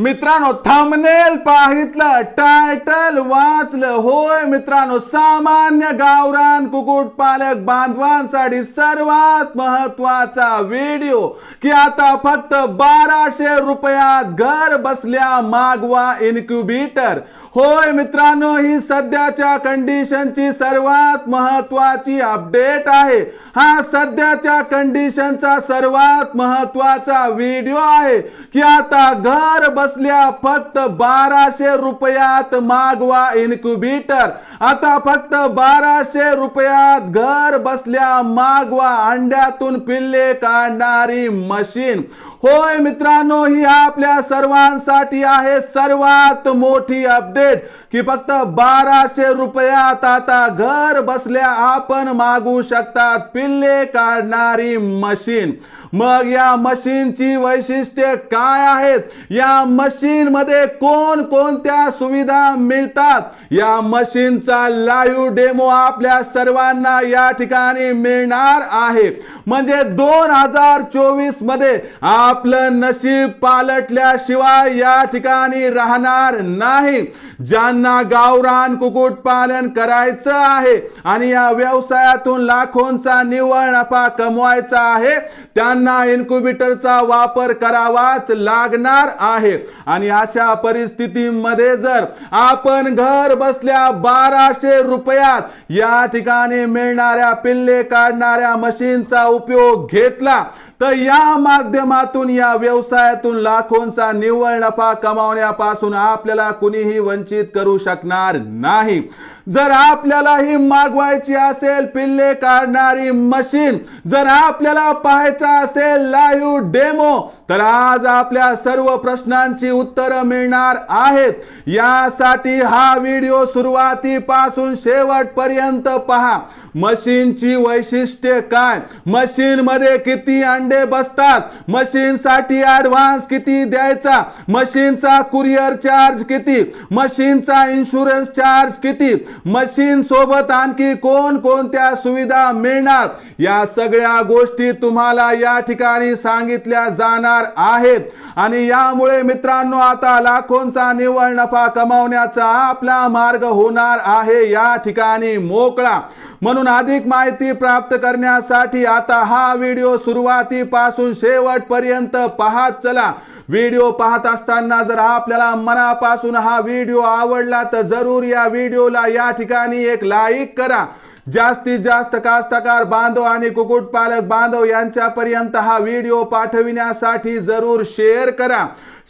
मित्रांनो thumbnail पाहितलं title वाचलं. होय मित्रांनो सामान्य गावरान कुक्कुटपालक बांधवांसाठी सर्वात महत्त्वाचा व्हिडिओ की आता फक्त बाराशे रुपयात घर बसल्या मागवा इन्क्युबेटर होय मित्रांनो ही सध्याच्या कंडिशनची सर्वात महत्वाची अपडेट आहे. हा सध्याच्या कंडिशनचा सर्वात महत्त्वाचा व्हिडिओ आहे की आता घर बसल्या फक्त बाराशे रुपयात मागवा इन्क्युबेटर आता फक्त बाराशे रुपयात घर बसल्या मागवा अंड्यातून पिल्ले काढणारी मशीन होय मित्रांनो ही आपल्या सर्वांसाठी आहे सर्वात मोठी अपडेट की फक्त बाराशे रुपयात आता घर बसल्या आपण मागू शकतात. पिल्ले काढणारी मशीन मग या मशीनची वैशिष्ट्ये काय आहेत? या मशीनमध्ये कोण कोणत्या सुविधा मिळतात? या मशीनचा लाईव्ह डेमो आपल्या सर्वांना या ठिकाणी मिळणार आहे. म्हणजे दोन हजार चोवीसमध्ये आपलं नशीब पालटल्याशिवाय या ठिकाणी राहणार नाही. ज्यांना गावरान कुक्कुटपालन करायचं आहे आणि या व्यवसायातून लाखोंचा निव्वळ नफा कमवायचा आहे त्यांना इन्क्युबेटरचा वापर करावाच लागणार आहे. आणि अशा परिस्थितीमध्ये जर आपण घर बसल्या बाराशे रुपयात या ठिकाणी मिळणाऱ्या पिल्ले काढणाऱ्या मशीनचा उपयोग घेतला तर या माध्यमातून या व्यवसायातून लाखोंचा निव्वळ नफा कमावण्यापासून आपल्याला कुणीही वंचित करू शकणार नाही. जर आपल्याला ही मागवायची असेल पिल्ले काढणारी मशीन जर आपल्याला पाहायचा असेल लाईव्ह डेमो तर आज आपल्या सर्व प्रश्नांची उत्तरं मिळणार आहेत. यासाठी हा व्हिडिओ सुरुवातीपासून शेवटपर्यंत पहा. मशीनची वैशिष्ट्ये काय? मशीन मध्ये किती अंडे बसतात? मशीन साठी ऍडव्हान्स किती द्यायचा? मशीनचा कुरिअर चार्ज किती? मशीनचा इन्शुरन्स चार्ज किती? मशीन सोबत आणखी कोण कोणत्या सुविधा मिळणार? या सगळ्या गोष्टी तुम्हाला या ठिकाणी सांगितल्या जाणार आहेत. आणि यामुळे मित्रांनो आता लाखोंचा निव्वळ नफा कमावण्याचा आपला मार्ग होणार आहे. या ठिकाणी मोकळा. म्हणून अधिक माहिती प्राप्त करण्यासाठी आता हा व्हिडिओ सुरुवातीपासून शेवटपर्यंत पाहत चला. व्हिडिओ पाहत असताना जर आपल्याला मनापासून हा व्हिडिओ आवडला तर जरूर या व्हिडिओला या ठिकाणी एक लाईक करा. जास्तीत जास्त कास्तकार बांधव आणि कुक्कुटपालक बांधव यांच्यापर्यंत हा व्हिडिओ पाठविण्यासाठी जरूर शेअर करा.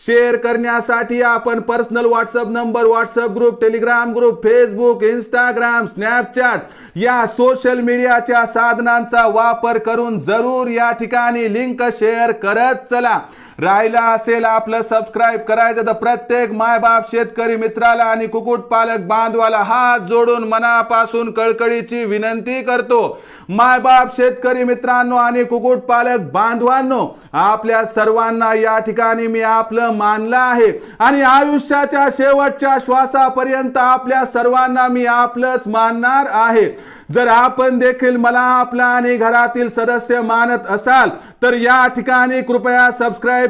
शेअर करण्यासाठी आपण personal WhatsApp number WhatsApp group Telegram group Facebook Instagram Snapchat या सोशल मीडियाच्या साधनांचा वापर करून जरूर या ठिकाणी लिंक शेअर करत चला. राहिला असेल आपलं सबस्क्राईब करायचं तर प्रत्येक मायबाप शेतकरी मित्राला आणि कुक्कुटपालक बांधवाला हात जोडून मनापासून कळकळीची विनंती करतो. मायबाप शेतकरी मित्रांनो आणि कुक्कुटपालक बांधवांनो आपल्या सर्वांना या ठिकाणी मी आपलं मानलं आहे. आणि आयुष्याच्या शेवटच्या श्वासापर्यंत आपल्या सर्वांना मी आपलंच मानणार आहे. जर आपण देखील मला आपला आणि घरातील सदस्य मानत असाल तर या ठिकाणी कृपया सबस्क्राईब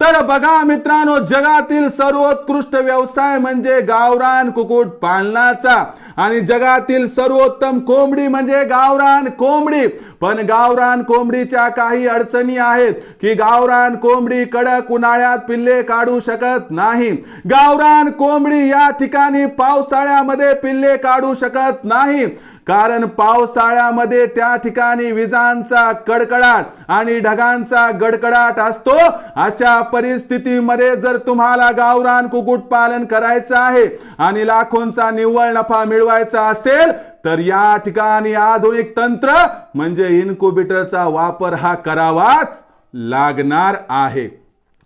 तर बघा मित्रांनो जगातील सर्वोत्कृष्ट व्यवसाय म्हणजे गावरान कुकुट पालनाचा. आणि जगातील सर्वोत्तम कोंबडी म्हणजे गावरान कोंबडी. पण गावरान कोंबडीच्या काही अडचणी आहेत की गावरान कोंबडी कडक उन्हाळ्यात पिल्ले काढू शकत नाही. गावरान कोंबडी या ठिकाणी पावसाळ्यामध्ये पिल्ले काढू शकत नाही. कारण पावसाळ्यामध्ये त्या ठिकाणी विजांचा कडकडाट आणि ढगांचा गडकडाट असतो अशा परिस्थितीमध्ये जर तुम्हाला गावरान कुक्कुटपालन करायचं आहे आणि लाखोंचा निव्वळ नफा मिळवायचा असेल तर या ठिकाणी आधुनिक तंत्र म्हणजे इन्क्युबेटरचा वापर हा करावाच लागणार आहे.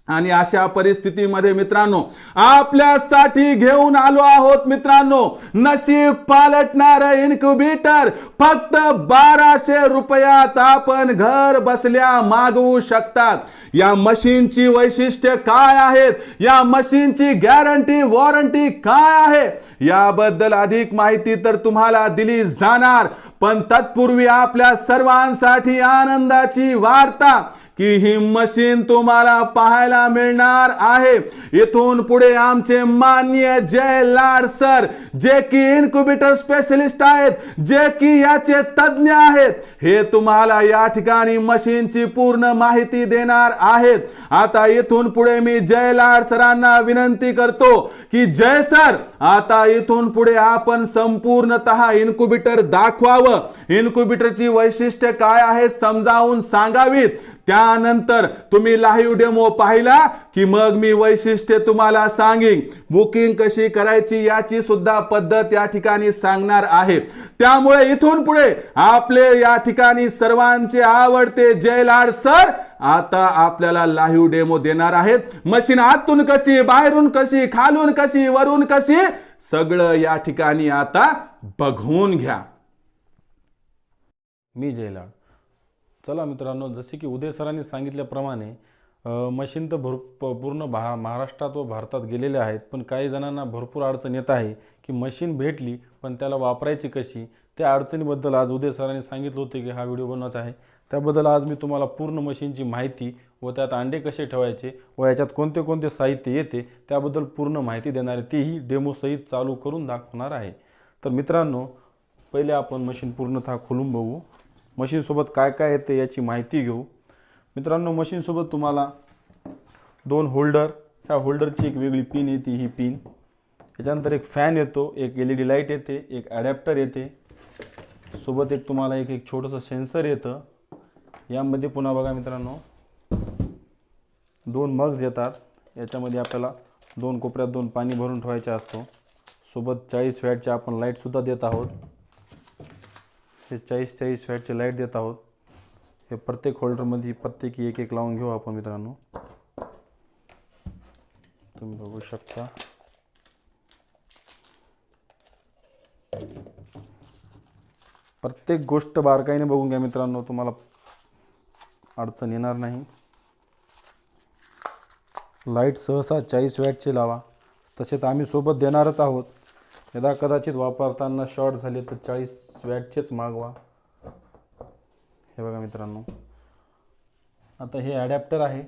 आणि अशा परिस्थितीमध्ये मित्रांनो आपल्यासाठी घेऊन आलो आहोत मित्रांनो नशीब पालटणार इन्क्युबेटर फक्त बाराशे रुपयात आपण घर बसल्या मागवू शकतात. या मशीनची वैशिष्ट्य काय आहेत? या मशीनची गॅरंटी वॉरंटी काय आहे? याबद्दल अधिक माहिती तर तुम्हाला दिली जाणार पण तत्पूर्वी आपल्या सर्वांसाठी आनंदाची वार्ता. की ही मशीन तुम्हाला पाहायला मिळणार आहे. इथून पुढे आमचे मान्य जय लाड सर जे की इन्क्युबेटर स्पेशलिस्ट आहेत जे की याचे तज्ज्ञ आहेत हे तुम्हाला या ठिकाणी मशीनची पूर्ण माहिती देणार आहेत. आता इथून पुढे मी जय लाड सरांना विनंती करतो की जय सर आता इथून पुढे आपण संपूर्णतः इन्क्युबेटर दाखवावं. इन्क्युबेटरची वैशिष्ट्य काय आहे समजावून सांगावीत. त्यानंतर तुम्ही लाईव्ह डेमो पाहिला की मग मी वैशिष्ट्य तुम्हाला सांगेन. बुकिंग कशी करायची याची सुद्धा पद्धत या ठिकाणी सांगणार आहे. त्यामुळे इथून पुढे आपले या ठिकाणी सर्वांचे आवडते जयलाड सर. आता आपल्याला लाईव्ह डेमो देणार आहेत. मशीन आतून कशी बाहेरून कशी खालून कशी वरून कशी सगळं या ठिकाणी आता बघून घ्या. मी जयलाड चला मित्रांनो जसे की उदय सरांनी सांगितल्याप्रमाणे मशीन तर भर पूर्ण भा महाराष्ट्रात व भारतात गेलेले आहेत पण काही जणांना भरपूर अडचण येत आहे की मशीन भेटली पण त्याला वापरायची कशी? त्या अडचणीबद्दल आज उदय सरांनी सांगितलं होते की हा व्हिडिओ बनवत आहे. त्याबद्दल आज मी तुम्हाला पूर्ण मशीनची माहिती व त्यात अंडे कसे ठेवायचे व याच्यात कोणते कोणते साहित्य येते त्याबद्दल पूर्ण माहिती देणारे तेही डेमोसहित चालू करून दाखवणार आहे. तर मित्रांनो पहिले आपण मशीन पूर्णतः खोलून बघू. मशीनसोबत काय काय येते याची माहिती घेऊ. मित्रांनो मशीनसोबत तुम्हाला दोन होल्डर. ह्या होल्डरची एक वेगळी पिन येते ही पिन त्याच्यानंतर एक फॅन येतो एक एल ई डी लाइट येते एक ॲडॅप्टर येते. सोबत एक तुम्हाला एक एक छोटंसं सेन्सर येतं. यामध्ये पुन्हा बघा मित्रांनो दोन मग्स येतात. याच्यामध्ये आपल्याला दोन कोपऱ्यात दोन पाणी भरून ठेवायचे असतो. सोबत चाळीस वॅटचे आपण लाईटसुद्धा देत आहोत. हे चाळीस चाळीस वॅटचे लाइट देत आहोत. हे प्रत्येक होल्डरमध्ये प्रत्येकी एक एक लावून घेऊ आपण मित्रांनो. तुम्ही बघू शकता. प्रत्येक गोष्ट बारकाईने बघून घ्या मित्रांनो तुम्हाला अडचण येणार नाही. लाइट सहसा चाळीस वॅटचे लावा. तसे तर आम्ही सोबत देणारच आहोत. यदा कदाचित वापरताना शॉर्ट झाले तर चाळीस वॅटचेच मागवा. हे बघा मित्रांनो. आता हे ॲडॅप्टर आहे.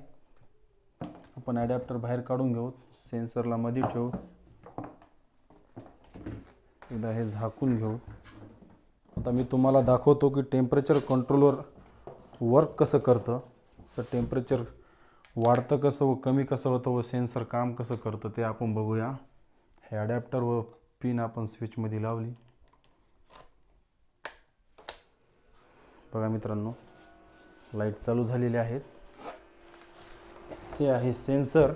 आपण ॲडॅप्टर बाहेर काढून घेऊ. सेन्सरला मध्ये ठेवू. एकदा हे झाकून घेऊ. आता मी तुम्हाला दाखवतो की टेम्परेचर कंट्रोलवर वर्क कसं करतं. तर टेम्परेचर वाढतं कसं व कमी कसं होतं व सेन्सर काम कसं करतं ते आपण बघूया. हे ॲडॅप्टर व पिन आपण स्विचमध्ये लावली. बघा मित्रांनो लाइट चालू झालेले आहेत. हे आहे सेन्सर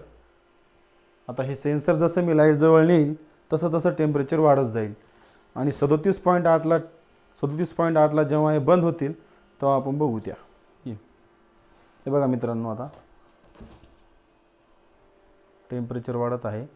आता हे सेन्सर जसं मी लाइट जवळ नेईल तसं तसं टेम्परेचर वाढत जाईल. आणि सदोतीस पॉईंट आठला सदोतीस पॉईंट आठला जेव्हा हे बंद होतील तेव्हा आपण बघू त्या. हे हे बघा मित्रांनो आता. टेम्परेचर वाढत आहे.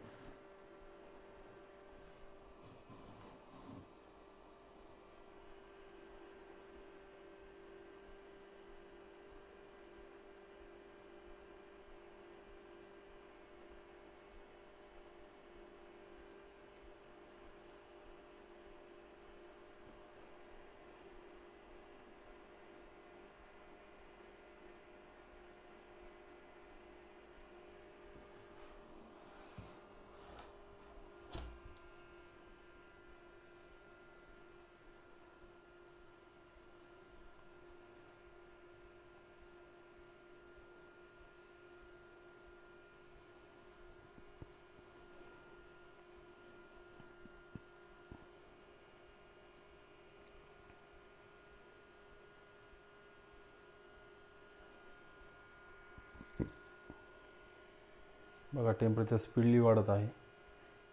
बघा टेम्परेचर स्पीडली वाढत आहे.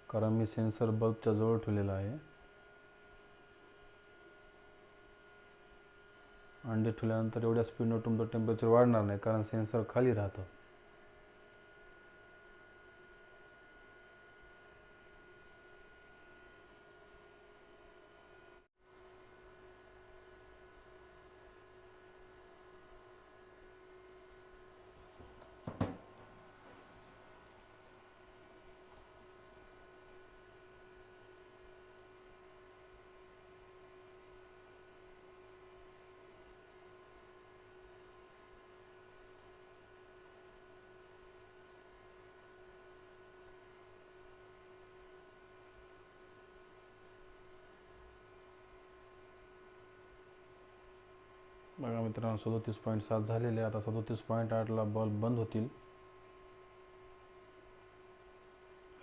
कारण मी सेन्सर बल्बच्या जवळ ठेवलेला आहे. अंडे ठेवल्यानंतर एवढ्या स्पीडनं तुमचं टेम्परेचर वाढणार नाही कारण सेन्सर खाली राहतं. बघा मित्रांनो सदोतीस पॉईंट सात झालेले. आता सदोतीस पॉईंट आठला बल्ब बंद होतील.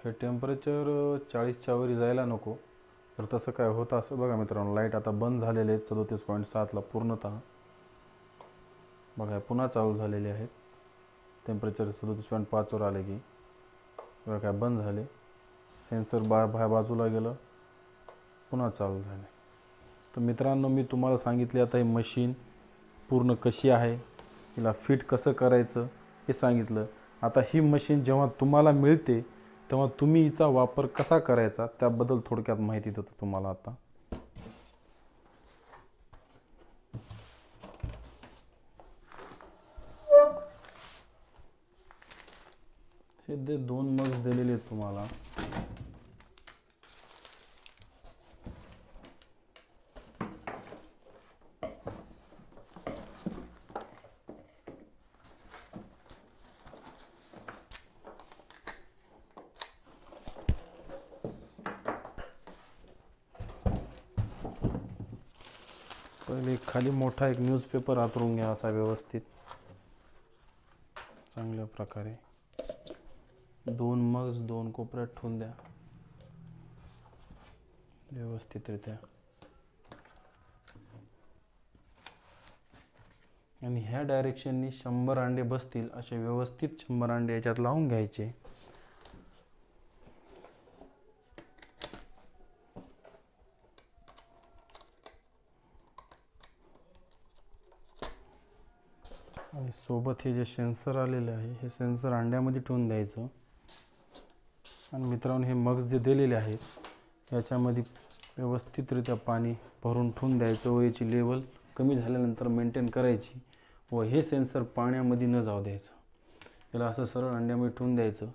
हे टेम्परेचर चाळीसच्या वरी जायला नको. तर तसं काय होतं असं बघा मित्रांनो लाइट आता बंद झालेले आहेत सदोतीस पॉईंट सातला पूर्णतः. बघा पुन्हा चालू झालेले आहेत. टेम्परेचर सदोतीस पॉईंट पाचवर आले की बघा काय बंद झाले. सेन्सर बा बाहेर बाजूला गेलं पुन्हा चालू झाले. तर मित्रांनो मी तुम्हाला सांगितले आता हे मशीन पूर्ण कशी आहे हिला फिट कसं करायचं हे सांगितलं. आता ही मशीन जेव्हा तुम्हाला मिळते तेव्हा तुम्ही हिचा वापर कसा करायचा त्याबद्दल थोडक्यात माहिती देतो तुम्हाला आता. हे दे दोन मग दिलेले आहेत चालेल एक खाली मोठा एक न्यूजपेपर आतरून घ्या असा व्यवस्थित. चांगल्या प्रकारे. दोन मग्स दोन कोपऱ्यात ठेवून द्या. व्यवस्थितरित्या. आणि ह्या डायरेक्शननी शंभर अंडे बसतील असे व्यवस्थित शंभर अंडे याच्यात लावून घ्यायचे आणि सोबत हे जे सेन्सर आलेले आहे हे सेन्सर अंड्यामध्ये ठेवून द्यायचं. आणि मित्रांनो हे मग्स जे दिलेले आहेत याच्यामध्ये व्यवस्थितरित्या पाणी भरून ठेवून द्यायचं. व याची लेवल कमी झाल्यानंतर मेंटेन करायची व हे सेन्सर पाण्यामध्ये न जाऊ द्यायचं. याला असं सरळ अंड्यामध्ये ठेवून द्यायचं.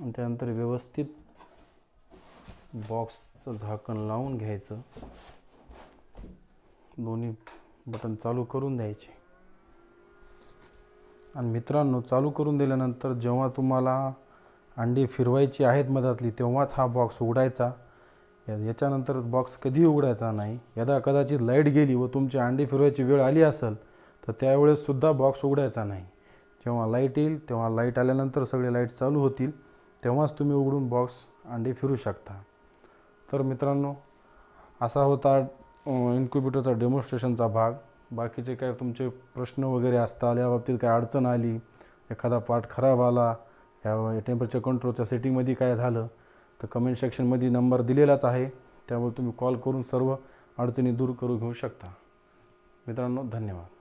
आणि त्यानंतर व्यवस्थित बॉक्सचं झाकण लावून घ्यायचं. दोन्ही बटन चालू करून द्यायचे. आणि मित्रांनो चालू करून दिल्यानंतर जेव्हा तुम्हाला अंडी फिरवायची आहेत मधातली तेव्हाच हा बॉक्स उघडायचा. या- याच्यानंतर बॉक्स कधी उघडायचा नाही. यदा कदाचित लाइट गेली व तुमची अंडी फिरवायची वेळ आली असेल तर त्यावेळेससुद्धा बॉक्स उघडायचा नाही. जेव्हा लाइट येईल तेव्हा लाइट आल्यानंतर सगळे लाइट चालू होतील तेव्हाच तुम्ही उघडून बॉक्स अंडी फिरू शकता. तर मित्रांनो असा होता इन्क्युबेटरचा डेमॉन्स्ट्रेशनचा भाग. बाकीचे काय तुमचे प्रश्न वगैरे असतात या बाबतीत काय अडचण आली एखादा पार्ट खराब आला या टेम्परेचर कंट्रोलच्या सेटिंगमध्ये काय झालं तर कमेंट सेक्शनमध्ये नंबर दिलेलाच आहे. त्यामुळे तुम्ही कॉल करून सर्व अडचणी दूर करू घेऊ शकता. मित्रांनो धन्यवाद.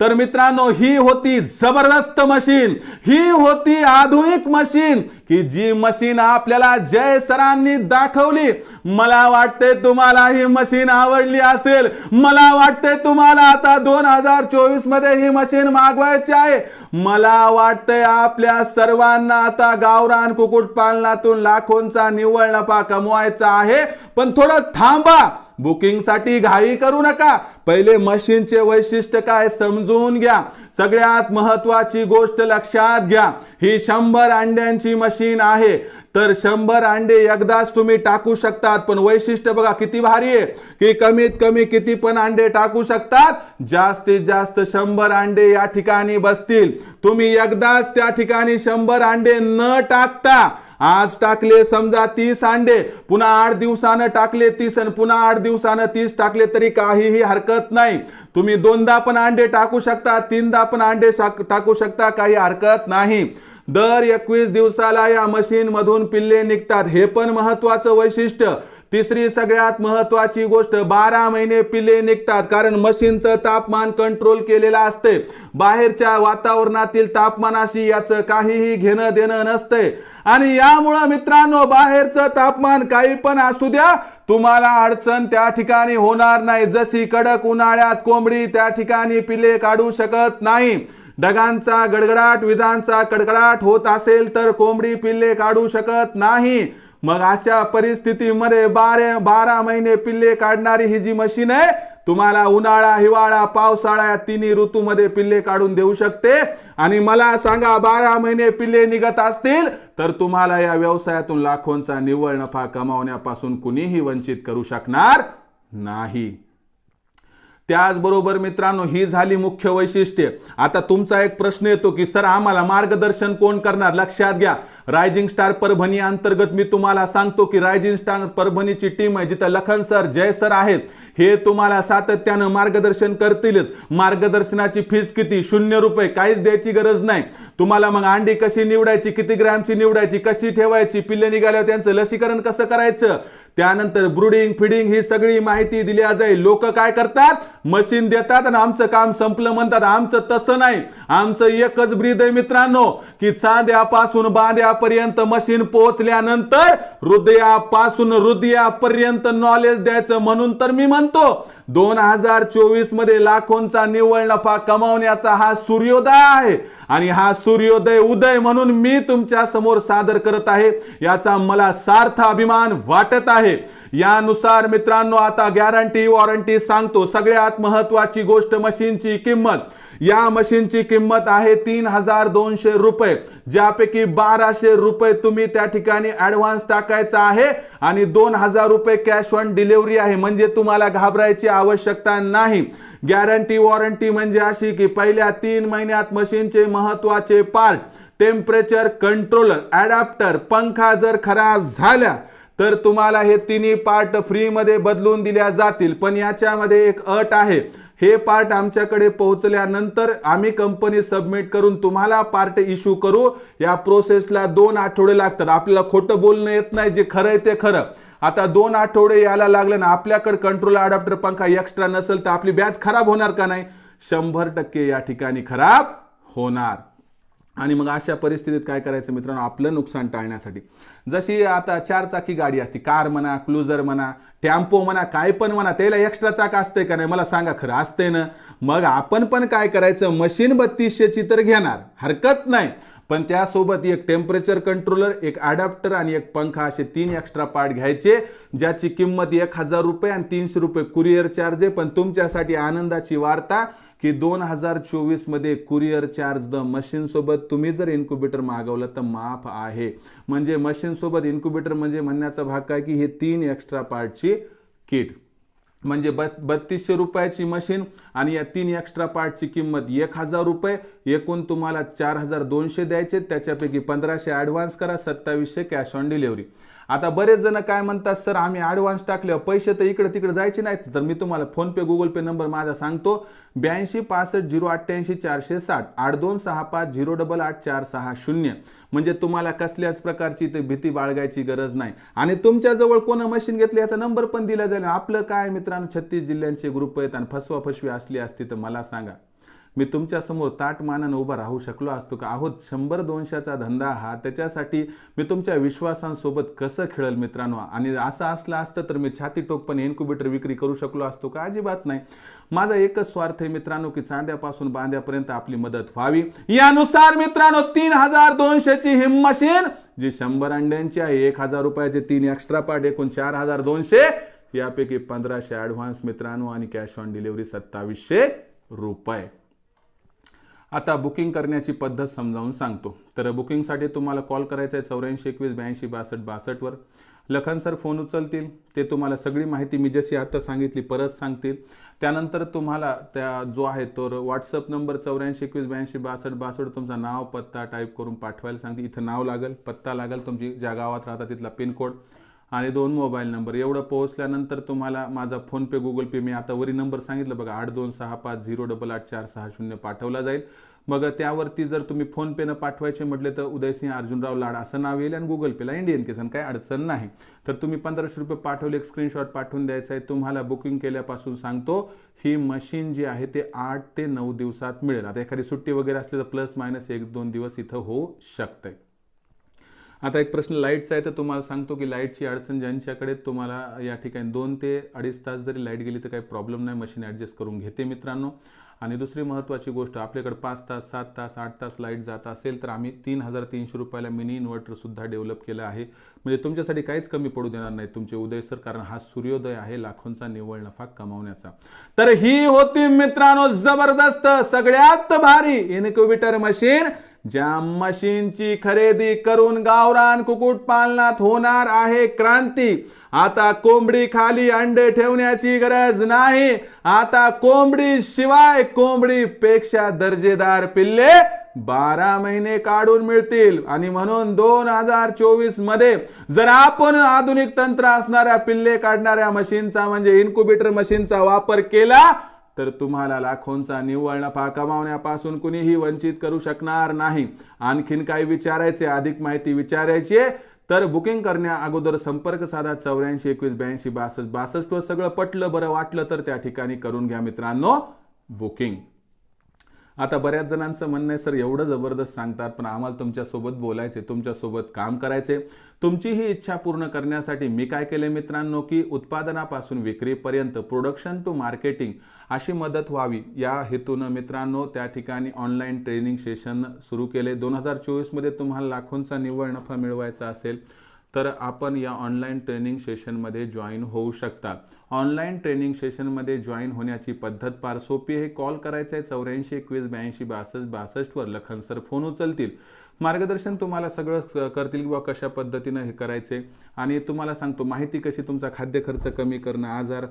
तर मित्रांनो ही होती जबरदस्त मशीन. ही होती आधुनिक मशीन. की जी मशीन आपल्याला जय सरांनी दाखवली. मला वाटते तुम्हाला ही मशीन आवडली असेल. मला वाटते तुम्हाला आता दोन हजार चोवीसमध्ये ही मशीन मागवायची आहे. मला वाटतंय आपल्या सर्वांना आता गावरान कुक्कुटपालनातून लाखोंचा निव्वळ नफा कमवायचा आहे. पण थोडं थांबा. बुकिंगसाठी घाई करू नका. पहिले मशीनचे वैशिष्ट्य काय समजून घ्या. सगळ्यात महत्वाची गोष्ट लक्षात घ्या. ही शंभर अंड्यांची मशीन आहे. तर शंभर अंडे एकदाच तुम्ही टाकू शकतात. पण वैशिष्ट्य बघा किती भारी आहे. की कमीत कमी किती पण अंडे टाकू शकतात. जास्तीत जास्त शंभर अंडे या ठिकाणी बसतील. तुम्ही एकदाच त्या ठिकाणी शंभर अंडे न टाकता आज टाकले समजा तीस अंडे पुन्हा आठ दिवसानं टाकले तीस आणि पुन्हा आठ दिवसानं तीस टाकले तरी काहीही हरकत नाही. तुम्ही दोनदा पण अंडे टाकू शकता तीनदा पण अंडे टाकू शकता काही हरकत नाही. दर एकवीस दिवसाला या मशीन मधून पिल्ले निघतात. हे पण महत्वाचं वैशिष्ट्य. तिसरी सगळ्यात महत्वाची गोष्ट बारा महिने पिल्ले निघतात कारण मशीनचं तापमान कंट्रोल केलेलं असते बाहेरच्या वातावरणातील तापमानाशी याचं काहीही घेणं देणं नसतंय. आणि यामुळं मित्रांनो बाहेरचं तापमान काही पण असू द्या तुम्हाला अडचण त्या ठिकाणी होणार नाही. जशी कडक उन्हाळ्यात कोंबडी त्या ठिकाणी पिले काढू शकत नाही. ढगांचा गडगडाट विजांचा कडकडाट होत असेल तर कोंबडी पिल्ले काढू शकत नाही. मग अशा परिस्थितीमध्ये बारे बारा महिने पिल्ले काढणारी ही जी मशीन आहे तुम्हाला उन्हाळा हिवाळा पावसाळा या तिन्ही ऋतूमध्ये पिल्ले काढून देऊ शकते. आणि मला सांगा बारा महिने पिल्ले निघत असतील तर तुम्हाला या व्यवसायातून लाखोंचा निव्वळ नफा कमावण्यापासून कुणीही वंचित करू शकणार नाही. त्याचबरोबर मित्रांनो ही झाली मुख्य वैशिष्ट्ये. आता तुमचा एक प्रश्न येतो की सर आम्हाला मार्गदर्शन कोण करणार? लक्षात घ्या. रायझिंग स्टार परभणी अंतर्गत मी तुम्हाला सांगतो की रायझिंग स्टार परभणीची टीम आहे जिथं लखन सर जय सर आहेत. हे तुम्हाला सातत्यानं मार्गदर्शन करतीलच. मार्गदर्शनाची फीस किती? शून्य रुपये. काहीच द्यायची गरज नाही. तुम्हाला मग अंडी कशी निवडायची? किती ग्रॅमची निवडायची? कशी ठेवायची? पिल्ले निघाल्यावर त्यांचं लसीकरण कसं करायचं? त्यानंतर ब्रुडिंग फिडिंग ही सगळी माहिती दिल्या जाईल. लोक काय करतात? मशीन देतात आणि आमचं काम संपलं म्हणतात. आमचं तसं नाही. आमचं एकच ब्रीद आहे मित्रांनो की चांद्यापासून बांद्यापर्यंत मशीन पोहोचल्यानंतर हृदयापासून हृदयापर्यंत नॉलेज द्यायचं म्हणून तर मी म्हणतो दोन हजार चोवीसमध्ये लाखोंचा निव्वळ नफा कमावण्याचा हा सूर्योदय आहे. आणि हा सूर्योदय उदय म्हणून मी तुमच्यासमोर सादर करत आहे. याचा मला सार्थ अभिमान वाटत आहे. यानुसार मित्रांनो आता गॅरंटी वॉरंटी सांगतो. सगळ्यात महत्वाची गोष्ट मशीनची किंमत. या मशीनची किंमत आहे तीन हजार दोनशे रुपये ज्यापैकी बाराशे रुपये तुम्ही त्या ठिकाणी ऍडव्हान्स टाकायचा आहे आणि दोन हजार रुपये कॅश ऑन डिलिव्हरी आहे. म्हणजे तुम्हाला घाबरायची आवश्यकता नाही. गॅरंटी वॉरंटी म्हणजे अशी की पहिल्या तीन महिन्यात मशीनचे महत्त्वाचे पार्ट टेम्परेचर कंट्रोलर ॲडॅप्टर पंखा जर खराब झाल्या तर तुम्हाला हे तिन्ही पार्ट फ्रीमध्ये बदलून दिल्या जातील. पण याच्यामध्ये एक अट आहे. हे पार्ट आमच्याकडे पोहोचल्यानंतर आम्ही कंपनी सबमिट करून तुम्हाला पार्ट इश्यू करू. या प्रोसेसला दोन आठवडे लागतात. आपल्याला खोटं बोलणं येत नाही जे खरं आहे ते खरं. आता दोन आठवडे यायला लागले ना आपल्याकडे कंट्रोल अडॅप्टर पंखा एक्स्ट्रा नसेल तर आपली बॅच खराब होणार का नाही? शंभर टक्के या ठिकाणी खराब होणार. आणि मग अशा परिस्थितीत काय करायचं मित्रांनो? आपलं नुकसान टाळण्यासाठी. जशी आता चार चाकी गाडी असते कार म्हणा क्लुझर म्हणा टॅम्पो म्हणा काय पण म्हणा त्याला एक्स्ट्रा चाक असते का नाही? मला सांगा खरं असते ना? मग आपण पण काय करायचं? मशीन बत्तीसशेची तर घेणार. हरकत नाही. पण त्यासोबत एक टेम्परेचर कंट्रोलर एक अडॅप्टर आणि एक पंखा असे तीन एक्स्ट्रा पार्ट घ्यायचे ज्याची किंमत एक हजार रुपये आणि तीनशे रुपये कुरिअर चार्ज आहे. पण तुमच्यासाठी आनंदाची वार्ता की दोन हजार चोवीसमध्ये कुरिअर चार्ज द मशीन सोबत तुम्ही जर इन्क्युबेटर मागवलं तर माफ आहे. म्हणजे मशीन सोबत इन्क्युबेटर म्हणजे म्हणण्याचा भाग काय की हे तीन एक्स्ट्रा पार्टची किट म्हणजे ब बत्तीसशे रुपयाची मशीन आणि या तीन एक्स्ट्रा पार्टची किंमत एक हजार रुपये. एकूण तुम्हाला चार हजार दोनशे द्यायचे. त्याच्यापैकी पंधराशे ॲडव्हान्स करा सत्तावीसशे कॅश ऑन डिलिव्हरी आता बरेच जण काय म्हणतात सर आम्ही ॲडव्हान्स टाकल्यावर पैसे तर इकडे तिकडे जायचे नाहीत. तर मी तुम्हाला फोनपे गुगल पे नंबर माझा सांगतो. ब्याऐंशी पासष्ट झिरो अठ्ठ्याऐंशी चारशे साठ आठ दोन सहा पाच झिरो डबल आठ चार सहा शून्य. म्हणजे तुम्हाला कसल्याच प्रकारची ते भीती बाळगायची गरज नाही. आणि तुमच्याजवळ कोण मशीन घेतली याचा नंबर पण दिला जाईल. आपलं काय मित्रांनो? छत्तीस जिल्ह्यांचे ग्रुप आहेत आणि फसवा फसवी असली असती तर मला सांगा. मी तुमच्यासमोर ताटमानानं ताट मानानं उभा राहू शकलो असतो का? आहोत शंभर दोनशेचा धंदा हा. त्याच्यासाठी मी तुमच्या विश्वासांसोबत कसं खेळल मित्रांनो? आणि असं असलं असतं तर मी छाती टोकपणे इन्क्युबेटर विक्री करू शकलो असतो का? अजिबात नाही. माझा एकच स्वार्थ आहे मित्रांनो की चांद्यापासून बांध्यापर्यंत आपली मदत व्हावी. यानुसार मित्रांनो तीन हजार दोनशेची ही मशीन जी शंभर अंड्यांची आहे एक हजार रुपयाचे तीन एक्स्ट्रा पार्ट एकूण चार हजार दोनशे यापैकी पंधराशे ॲडव्हान्स मित्रांनो आणि कॅश ऑन डिलिव्हरी सत्तावीसशे रुपये. आता बुकिंग करण्याची पद्धत समजावून सांगतो. तर बुकिंगसाठी तुम्हाला कॉल करायचा आहे चौऱ्याऐंशी एकवीस ब्याऐंशी बासष्ट बासष्टवर लखन सर फोन उचलतील. ते तुम्हाला सगळी माहिती मी जशी आत्ता सांगितली परत सांगतील. त्यानंतर तुम्हाला त्या जो आहे तो व्हॉट्सअप नंबर चौऱ्याऐंशी एकवीस ब्याऐंशी बासष्ट बासष्ट तुमचा नाव पत्ता टाईप करून पाठवायला सांगते. इथं नाव लागेल पत्ता लागेल तुमची ज्या गावात राहता तिथला पिनकोड आणि दोन मोबाईल नंबर. एवढं पोहोचल्यानंतर तुम्हाला माझा फोनपे गुगल पे मी आता वरी नंबर सांगितलं बघा आठ दोन सहा पाच झिरो डबल आठ चार सहा शून्य पाठवला जाईल. मग त्यावरती जर तुम्ही फोनपेनं पाठवायचे म्हटले तर उदयसिंह अर्जुनराव लाड असं नाव येईल आणि गुगल पेला इंडियन किसन काही अडचण नाही. तर तुम्ही पंधराशे रुपये पाठवले एक स्क्रीनशॉट पाठवून द्यायचा आहे. तुम्हाला बुकिंग केल्यापासून सांगतो ही मशीन जी आहे ते आठ ते नऊ दिवसात मिळेल. आता एखादी सुट्टी वगैरे असली तर प्लस मायनस एक दोन दिवस इथं होऊ शकते आता एक प्रश्न लाईटचा आहे तर तुम्हाला सांगतो की लाईटची अडचण ज्यांच्याकडे तुम्हाला या ठिकाणी दोन ते अडीच तास जरी लाइट गेली तर काही प्रॉब्लेम नाही मशीन ॲडजस्ट करून घेते मित्रांनो. आणि दुसरी महत्त्वाची गोष्ट आपल्याकडे पाच तास सात तास आठ तास लाइट जात असेल तर आम्ही तीन हजार तीनशे रुपयाला मिनी इन्व्हर्टरसुद्धा डेव्हलप केलं आहे. म्हणजे तुमच्यासाठी काहीच कमी पडू देणार नाही तुमचे उदय सर कारण हा सूर्योदय आहे लाखोंचा निव्वळ नफा कमावण्याचा. तर ही होती मित्रांनो जबरदस्त सगळ्यात भारी इन्क्युबेटर मशीन ज्या मशीनची खरेदी करून गावरान कुकुट पालनात होणार आहे क्रांती. आता कोंबडी खाली अंडे ठेवण्याची गरज नाही. आता कोंबडी शिवाय कोंबडी पेक्षा दर्जेदार पिल्ले बारा महिने काढून मिळतील. आणि म्हणून दोन हजार चोवीसमध्ये जर आपण आधुनिक तंत्र असणाऱ्या पिल्ले काढणाऱ्या मशीनचा म्हणजे इन्क्युबेटर मशीनचा वापर केला तर तुम्हाला लाखोंचा निव्वळ नफा कमावण्यापासून कुणीही वंचित करू शकणार नाही. आणखीन काही विचारायचे? अधिक माहिती विचारायची आहे. तर बुकिंग करण्या अगोदर संपर्क साधा. चौऱ्याऐंशी एकवीस ब्याऐंशी बासष्ट बासष्टवर सगळं पटलं बरं वाटलं तर त्या ठिकाणी करून घ्या मित्रांनो बुकिंग. आता बऱ्याच जणांचं म्हणणं आहे सर एवढं जबरदस्त सांगतात पण आम्हाला तुमच्यासोबत बोलायचे तुमच्यासोबत काम करायचे तुमची ही इच्छा पूर्ण करण्यासाठी मी काय केले मित्रांनो की उत्पादनापासून विक्रीपर्यंत प्रोडक्शन टू मार्केटिंग अशी मदत व्हावी. या हेतूनं मित्रांनो त्या ठिकाणी ऑनलाईन ट्रेनिंग सेशन सुरू केले. दोन हजार चोवीसमध्ये तुम्हाला लाखोंचा निव्वळ नफा मिळवायचा असेल. तर आपण या ऑनलाईन ट्रेनिंग सेशनमध्ये जॉईन होऊ शकता. ऑनलाईन ट्रेनिंग सेशनमध्ये जॉईन होण्याची पद्धत फार सोपी आहे. कॉल करायचा आहे चौऱ्याऐंशी एकवीस ब्याऐंशी बासष्ट बासष्टवर. लखन सर फोन उचलतील. मार्गदर्शन तुम्हाला सगळं करतील किंवा कशा पद्धतीनं हे करायचे. आणि तुम्हाला सांगतो माहिती कशी तुमचा खाद्य खर्च कमी करणं आजार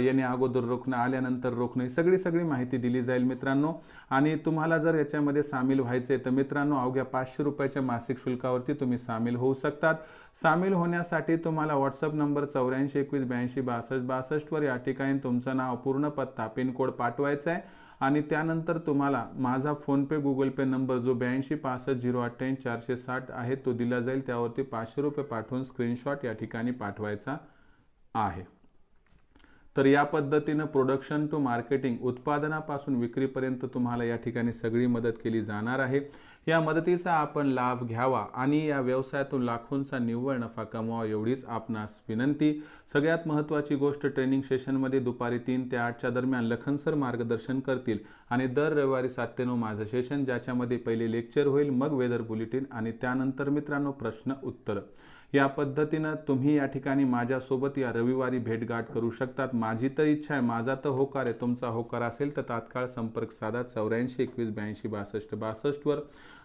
येणे अगोदर रोखणं आल्यानंतर रोखणं ही सगळी सगळी माहिती दिली जाईल मित्रांनो. आणि तुम्हाला जर याच्यामध्ये सामील व्हायचे तर मित्रांनो अवघ्या पाचशे रुपयाच्या मासिक शुल्कावरती तुम्ही सामील होऊ शकतात. सामील होण्यासाठी तुम्हाला व्हॉट्सअप नंबर चौऱ्याऐंशी एकवीस ब्याऐंशी बासष्ट बासष्टवर या ठिकाणी तुमचं नाव पूर्ण पत्ता पिनकोड पाठवायचा आहे. आणि त्यानंतर तुम्हाला माझा फोनपे गुगल पे नंबर जो ब्याऐंशी पासष्ट झिरो अठ्ठ्याऐंशी चारशे साठ आहे तो दिला जाईल. त्यावरती पाचशे रुपये पाठवून स्क्रीनशॉट या ठिकाणी पाठवायचा आहे. तर या पद्धतीनं प्रोडक्शन टू मार्केटिंग उत्पादनापासून विक्रीपर्यंत तुम्हाला या ठिकाणी सगळी मदत केली जाणार आहे. या मदतीचा आपण लाभ घ्यावा आणि या व्यवसायातून लाखोंचा निव्वळ नफा कमवावा एवढीच आपणास विनंती. सगळ्यात महत्त्वाची गोष्ट ट्रेनिंग सेशनमध्ये दुपारी तीन ते आठच्या दरम्यान लखनसर मार्गदर्शन करतील आणि दर रविवारी सात ते नऊ माझं सेशन ज्याच्यामध्ये पहिले लेक्चर होईल मग वेदर बुलेटिन आणि त्यानंतर मित्रांनो प्रश्न उत्तर. या पद्धतीनं तुम्ही या ठिकाणी माझ्यासोबत या रविवारी भेटगाठ करू शकतात. माझी तर इच्छा आहे माझा तर होकार आहे तुमचा होकार असेल तर तात्काळ संपर्क साधा चौऱ्याऐंशी एकवीस ब्याऐंशी बासष्ट बासष्टवर.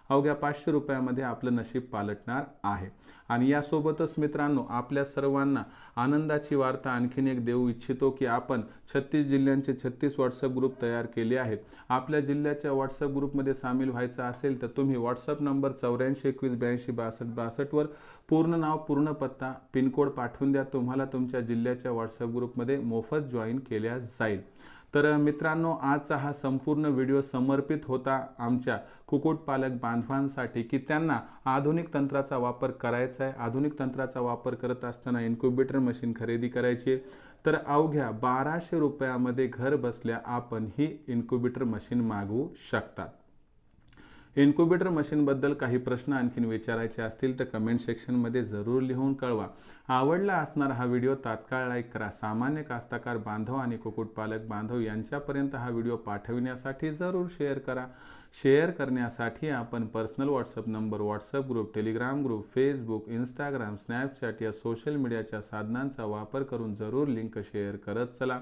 अवघ्या पाचशे रुपयामध्ये आपलं नशीब पालटणार आहे. आणि यासोबतच मित्रांनो आपल्या सर्वांना आनंदाची वार्ता आणखीन एक देऊ इच्छितो की आपण छत्तीस जिल्ह्यांचे छत्तीस व्हॉट्सअप ग्रुप तयार केले आहेत. आपल्या जिल्ह्याच्या व्हॉट्सअप ग्रुपमध्ये सामील व्हायचं असेल तर तुम्ही व्हॉट्सअप नंबर चौऱ्याऐंशी एकवीस ब्याऐंशी बासष्ट बासष्टवर पूर्ण नाव पूर्ण पत्ता पिनकोड पाठवून द्या. तुम्हाला तुमच्या जिल्ह्याच्या व्हॉट्सअप ग्रुपमध्ये मोफत जॉईन केल्या जाईल. तर मित्रांनो आजचा हा संपूर्ण व्हिडिओ समर्पित होता आमच्या कुक्कुटपालक बांधवांसाठी की त्यांना आधुनिक तंत्राचा वापर करायचा आहे. आधुनिक तंत्राचा वापर करत असताना इन्क्युबेटर मशीन खरेदी करायची आहे. तर अवघ्या बाराशे रुपयामध्ये घर बसल्या आपण ही इन्क्युबेटर मशीन मागवू शकता. इन्क्युबेटर मशीनबद्दल काही प्रश्न आणखीन विचारायचे असतील तर कमेंट सेक्शनमध्ये जरूर लिहून कळवा. आवडला असणारा हा व्हिडिओ तात्काळ लाईक करा. सामान्य कास्ताकार बांधव आणि कुक्कुटपालक बांधव यांच्यापर्यंत हा व्हिडिओ पाठविण्यासाठी जरूर शेअर करा. शेअर करण्यासाठी आपण personal WhatsApp number WhatsApp group Telegram group Facebook Instagram Snapchat या सोशल मीडियाच्या साधनांचा वापर करून जरूर लिंक शेअर करत चला.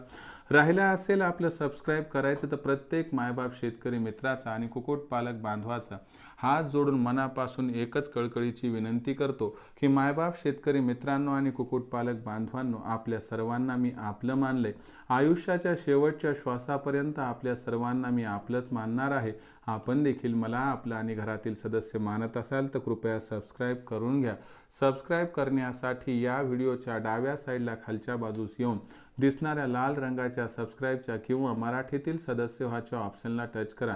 राहिला असेल आपलं सबस्क्राईब करायचं तर प्रत्येक मायबाप शेतकरी मित्राचा आणि कुक्कुटपालक बांधवाचा. हात जोडून मनापासून एकच कळकळीची विनंती करतो की मायबाप शेतकरी मित्रांनो आणि कुक्कुटपालक बांधवांनो आपल्या सर्वांना मी आपलं मानले आयुष्याच्या शेवटच्या श्वासापर्यंत आपल्या सर्वांना मी आपलंच मानणार आहे. आपण देखील मला आपलं आणि घरातील सदस्य मानत असाल तर कृपया सबस्क्राईब करून घ्या. सबस्क्राईब करण्यासाठी या व्हिडिओच्या डाव्या साईडला खालच्या बाजूस येऊन दिसणाऱ्या लाल रंगाच्या सबस्क्राईबच्या किंवा मराठीतील सदस्य व्हाच्या ऑप्शनला टच करा.